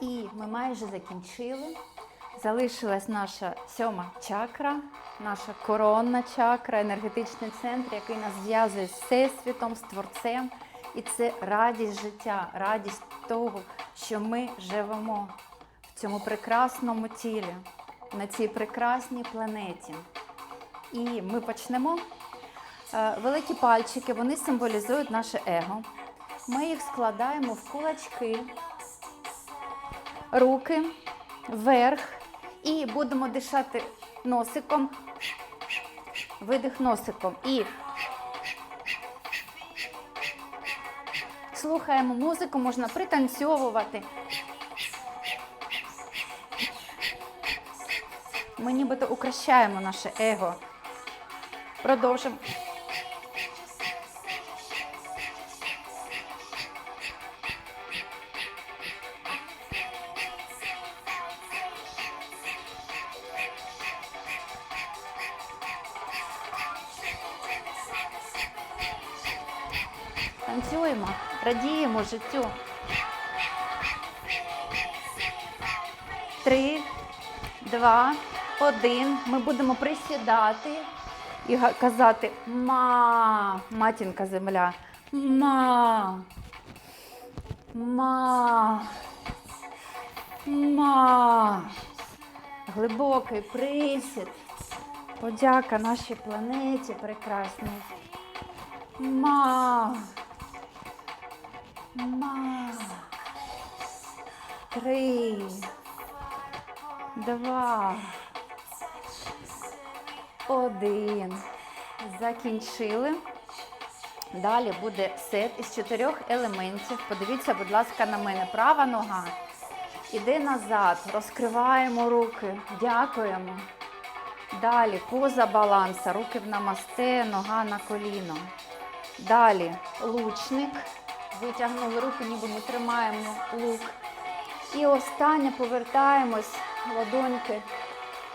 І ми майже закінчили. Залишилась наша сьома чакра, наша коронна чакра, енергетичний центр, який нас зв'язує з всесвітом, з творцем. І це радість життя, радість того, що ми живемо в цьому прекрасному тілі, на цій прекрасній планеті. І ми почнемо. Е, Великі пальчики вони символізують наше его. Ми їх складаємо в кулачки, руки вверх і будемо дишати носиком, видих носиком і слухаємо музику, можна пританцьовувати. Ми нібито укращаємо наше его. Продовжимо. Танцюємо, радіємо життю. Три, два, один. Ми будемо присідати і казати ма, матінка земля. Ма. Ма. Ма. Глибокий присід. Подяка нашій планеті прекрасній. Ма. Ма. Три. Два. Один. Закінчили. Далі буде сет із чотирьох елементів. Подивіться, будь ласка, на мене. Права нога. Іде назад. Розкриваємо руки. Дякуємо. Далі поза баланса. Руки в намасте, нога на коліно. Далі лучник. Витягнули руки, ніби ми тримаємо лук. І останнє повертаємось ладоньки.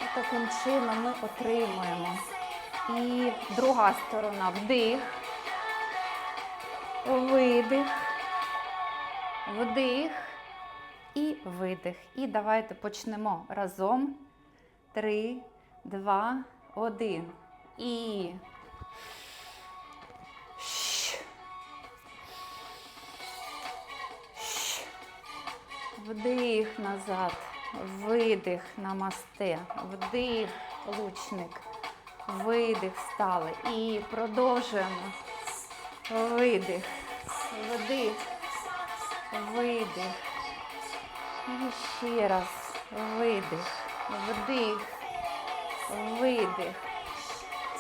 І таким чином ми отримуємо. І друга сторона вдих, видих, вдих і видих. І давайте почнемо разом. Три, два, один. І. Вдих назад, видих намасте, вдих, лучник, видих стали. І продовжуємо. Видих, вдих, видих. І ще раз видих, вдих, видих.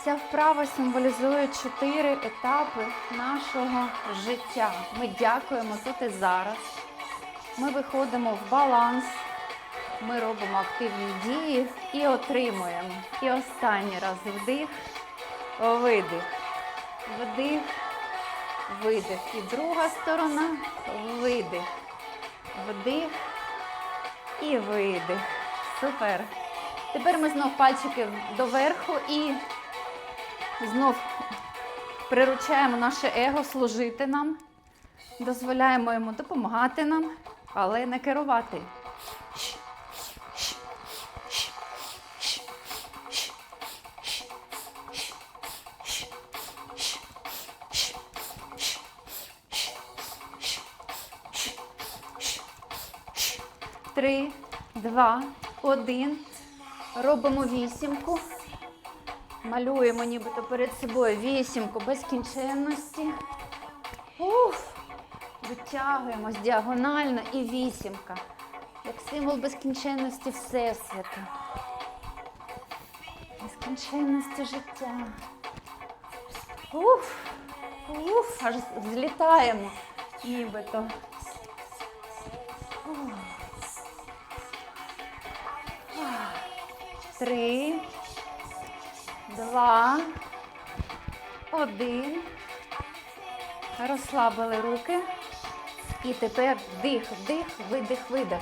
Ця вправа символізує чотири етапи нашого життя. Ми дякуємо тут і зараз. Ми виходимо в баланс, ми робимо активні дії і отримуємо. І останній раз вдих, видих, вдих, видих. І друга сторона видих, вдих і видих. Супер. Тепер ми знов пальчики доверху і знов приручаємо наше его служити нам. Дозволяємо йому допомагати нам, але не керувати. Три, два, один. Робимо вісімку. Малюємо нібито перед собою вісімку безкінченності. Уф. Витягуємось діагонально і вісімка. Як символ безкінченності Всесвіту. Безкінченності життя. Уф. Уф. Аж злітаємо нібито. Три. Два. Один. Розслабили руки. І тепер вдих, вдих, видих, видих.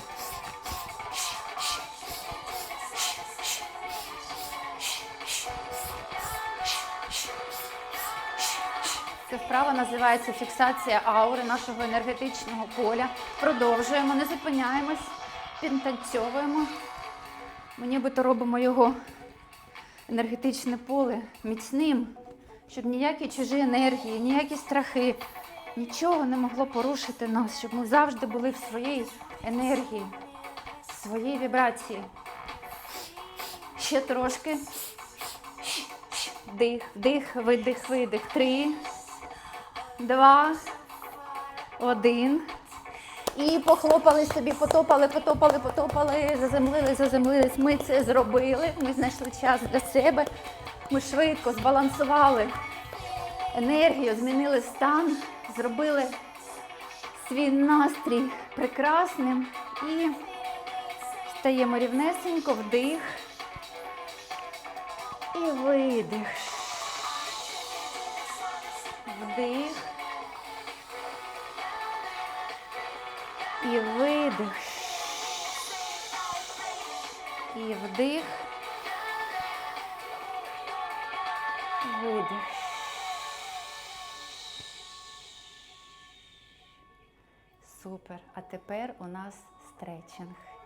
Ця вправа називається фіксація аури нашого енергетичного поля. Продовжуємо, не зупиняємось. підтанцьовуємо. Ми нібито робимо його енергетичне поле міцним, щоб ніякі чужі енергії, ніякі страхи, нічого не могло порушити нас, щоб ми завжди були в своїй енергії, в своїй вібрації. Ще трошки. Дих, вдих, видих, видих. Три, два, один. І похлопали собі, потопали, потопали, потопали, заземлили, заземлились. Ми це зробили. Ми знайшли час для себе. Ми швидко збалансували енергію, змінили стан, зробили свій настрій прекрасним і стаємо рівнесенько, вдих і видих. Вдих. І видих. І вдих. Видих. Супер. А тепер у нас стретчинг.